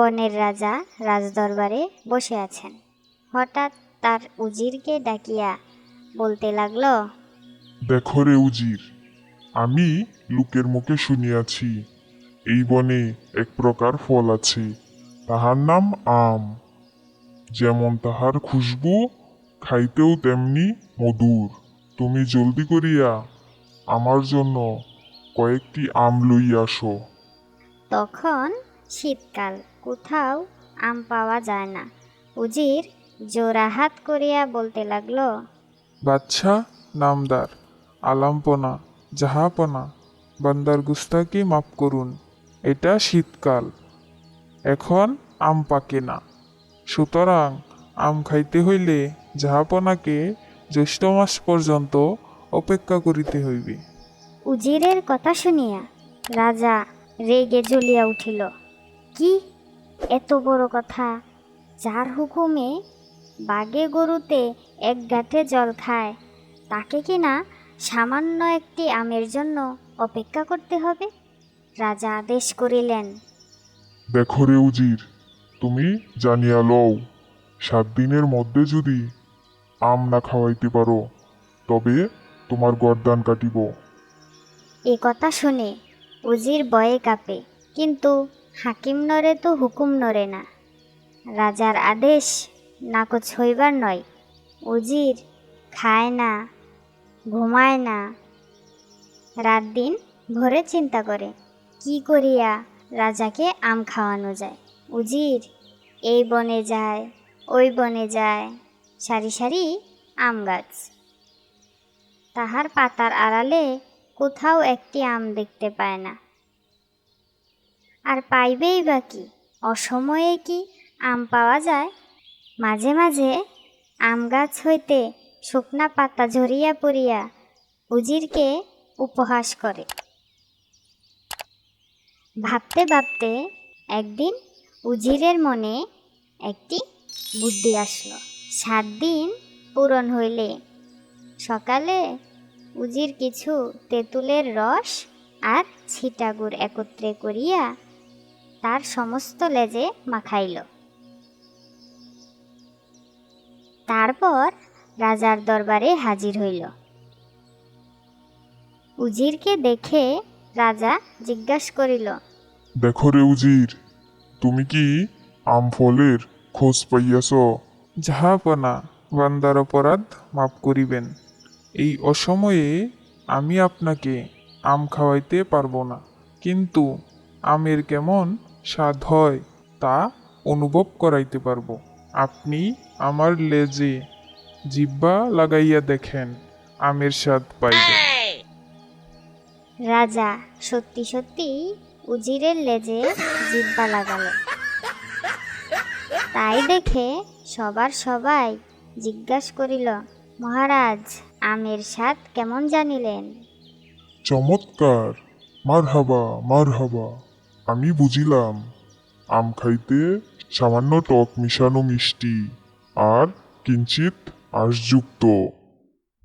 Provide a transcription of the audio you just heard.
বনের রাজা রাজদরবারে বসে আছেন। হঠাৎ তার উজিরকে ডাকিয়া বলতে লাগল দেখো রে উজির আমি লোকের মুখে শুনিয়াছি এই বনে এক প্রকার ফল আছে তাহার নাম আম। যেমন তাহার খুশবু খাইতেও তেমনি মধুর। তুমি জলদি করিয়া আমার জন্য কয়েকটি আম লইয়া আসো। তখন শীতকাল কোথাও আম পাওয়া যায় না। উজির জোড়াহাত করিয়া বলতে লাগল বাদশাহ নামদার আলাম্পনা জাহাপনা বান্দার গুস্তাকি মাফ করুন? এটা শীতকাল এখন আম পাকে না। সুতরাং আম খাইতে হইলে জাহাপনাকে জ্যৈষ্ঠ মাস পর্যন্ত অপেক্ষা করিতে হইবে। উজিরের কথা শুনিয়া রাজা রেগে জ্বলিয়া উঠিল কি? এত বড় কথা। যার হুকুমে বাগে গরুতে এক গাঁঠে জল খায় তাকে কি না সামান্য একটি আমের জন্য অপেক্ষা করতে হবে? রাজা আদেশ করিলেন। দেখো রে উজির তুমি জানিয়া লও সাত দিনের মধ্যে যদি আম না খাওয়াইতে পারো তবে তোমার গরদান কাটিব। এ কথা শুনে উজির বয়ে কাঁপে কিন্তু হাকিম নরে তো হুকুম নরে না। রাজার আদেশ নাকচ হইবার নয়। উজির খায় না, ঘুমায় না। রাত দিন ভরে চিন্তা করে, কি করিয়া রাজাকে আম খাওয়ানো যায়? উজির, এই বনে যায়, ওই বনে যায়, সারি সারি আম গাছ। তাহার পাতার আড়ালে কোথাও একটি আম দেখতে পায় না। আর পাইবেই বা কি? অসময়ে কি আম পাওয়া যায়? মাঝে মাঝে আম গাছ হইতে শুকনা পাতা ঝরিয়া পড়িয়া উজিরকে উপহাস করে। ভাবতে ভাবতে একদিন উজিরের মনে একটি বুদ্ধি আসলো। সাত দিন পূরণ হইলে সকালে উজির কিছু তেঁতুলের রস আর ছিটাগুড় একত্রে করিয়া তার সমস্ত লেজে মাখাইল। তারপর রাজার দরবারে হাজির হইল। উজিরকে দেখে রাজা জিজ্ঞাসা করিল দেখো রে উজির তুমি কি আম ফলের খোঁজ পাইয়াছ? জাহাপনা বান্দার অপরাধ মাফ করিবেন। এই অসময়ে আমি আপনাকে আম খাওয়াইতে পারব না কিন্তু আমের কেমন স্বাদ হয় তা অনুভব করাইতে পারব। আপনি আমার লেজে জিব্বা লাগাইয়া দেখেন আমের স্বাদ পাইবেন রাজা সত্যি সত্যি উজিরের লেজে জিব্বা লাগালো তাই দেখে সবার সবাই জিজ্ঞাসা করিল মহারাজ আমের স্বাদ কেমন জানিলেন? চমৎকার। মার হাবা মার হাবা আমি বুঝিলাম আম খাইতে সামান্য টক মিশানো মিষ্টি আর কিঞ্চিত আঁশযুক্ত।